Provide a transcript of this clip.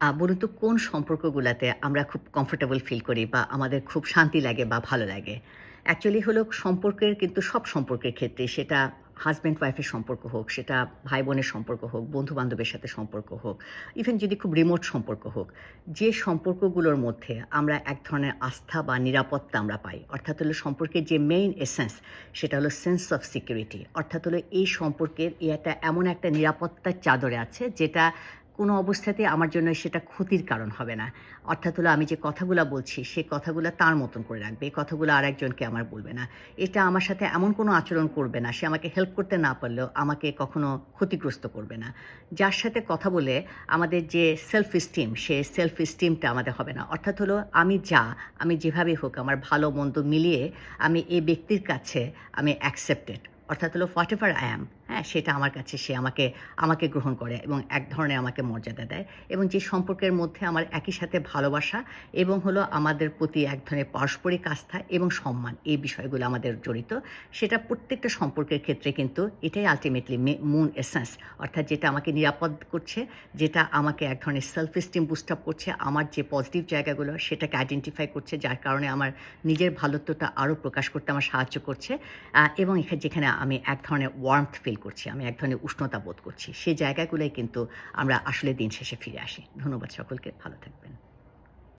বলুন তো কোন সম্পর্কগুলোতে আমরা খুব কমফোর্টেবল ফিল করি বা আমাদের খুব শান্তি লাগে বা ভালো লাগে? অ্যাকচুয়ালি হলো সম্পর্কের কিন্তু সব সম্পর্কের ক্ষেত্রে সেটা হাজব্যান্ড ওয়াইফের সম্পর্ক হোক, সেটা ভাই-বোনের সম্পর্ক হোক, বন্ধু-বান্ধবের সাথে সম্পর্ক হোক, ইভেন যদি খুব রিমোট সম্পর্ক হোক, যে সম্পর্কগুলোর মধ্যে আমরা এক ধরনের আস্থা বা নিরাপত্তা আমরা পাই। অর্থাৎ হলো সম্পর্কের যে মেইন এসেন্স সেটা হলো সেন্স অফ সিকিউরিটি। অর্থাৎ হলো এই সম্পর্কের এই একটা এমন একটা নিরাপত্তার চাদরে আছে যেটা কোনো অবস্থাতে আমার জন্য সেটা ক্ষতির কারণ হবে না। অর্থাৎ হলো আমি যে কথাগুলো বলছি, সে কথাগুলো তার মতন করে রাখবে। এই কথাগুলো আর একজনকে আমার বলবে না। এটা আমার সাথে এমন কোনো আচরণ করবে না, সে আমাকে হেল্প করতে না পারলেও আমাকে কখনো ক্ষতিগ্রস্ত করবে না। যার সাথে কথা বলে আমাদের যে সেলফ স্টিম সে সেলফ স্টিমটা আমাদের হবে না। অর্থাৎ হলো আমি যা, আমি যেভাবে হোক আমার ভালো-মন্দ মিলিয়ে আমি এই ব্যক্তির কাছে আমি অ্যাকসেপ্টেড। অর্থাৎ হলো হোয়াট এভার আই অ্যাম, হ্যাঁ? সেটা আমার কাছে সে আমাকে আমাকে গ্রহণ করে এবং এক ধরনের আমাকে মর্যাদা দেয় এবং যে সম্পর্কের মধ্যে আমার একই সাথে ভালোবাসা এবং হলো আমাদের প্রতি এক ধরনের পারস্পরিক আস্থা এবং সম্মান এই বিষয়গুলো আমাদের জড়িত। সেটা প্রত্যেকটা সম্পর্কের ক্ষেত্রে কিন্তু এটাই আলটিমেটলি মে মূল এসেন্স অর্থাৎ যেটা আমাকে নিরাপদ করছে, যেটা আমাকে এক ধরনের সেলফ এস্টিম বুস্ট আপ করছে, আমার যে পজিটিভ জায়গাগুলো সেটাকে আইডেন্টিফাই করছে যার কারণে আমার নিজের ভালোত্বটা আরও প্রকাশ করতে আমার সাহায্য করছে এবং এখানে যেখানে আমি এক ধরনের ওয়ার্মথ ফিল করছি, আমি এক ধরনের উষ্ণতা বোধ করছি। সেই জায়গাগুলোই কিন্তু আমরা আসলে দিন শেষে ফিরে আসি। ধন্যবাদ সকলকে। ভালো থাকবেন।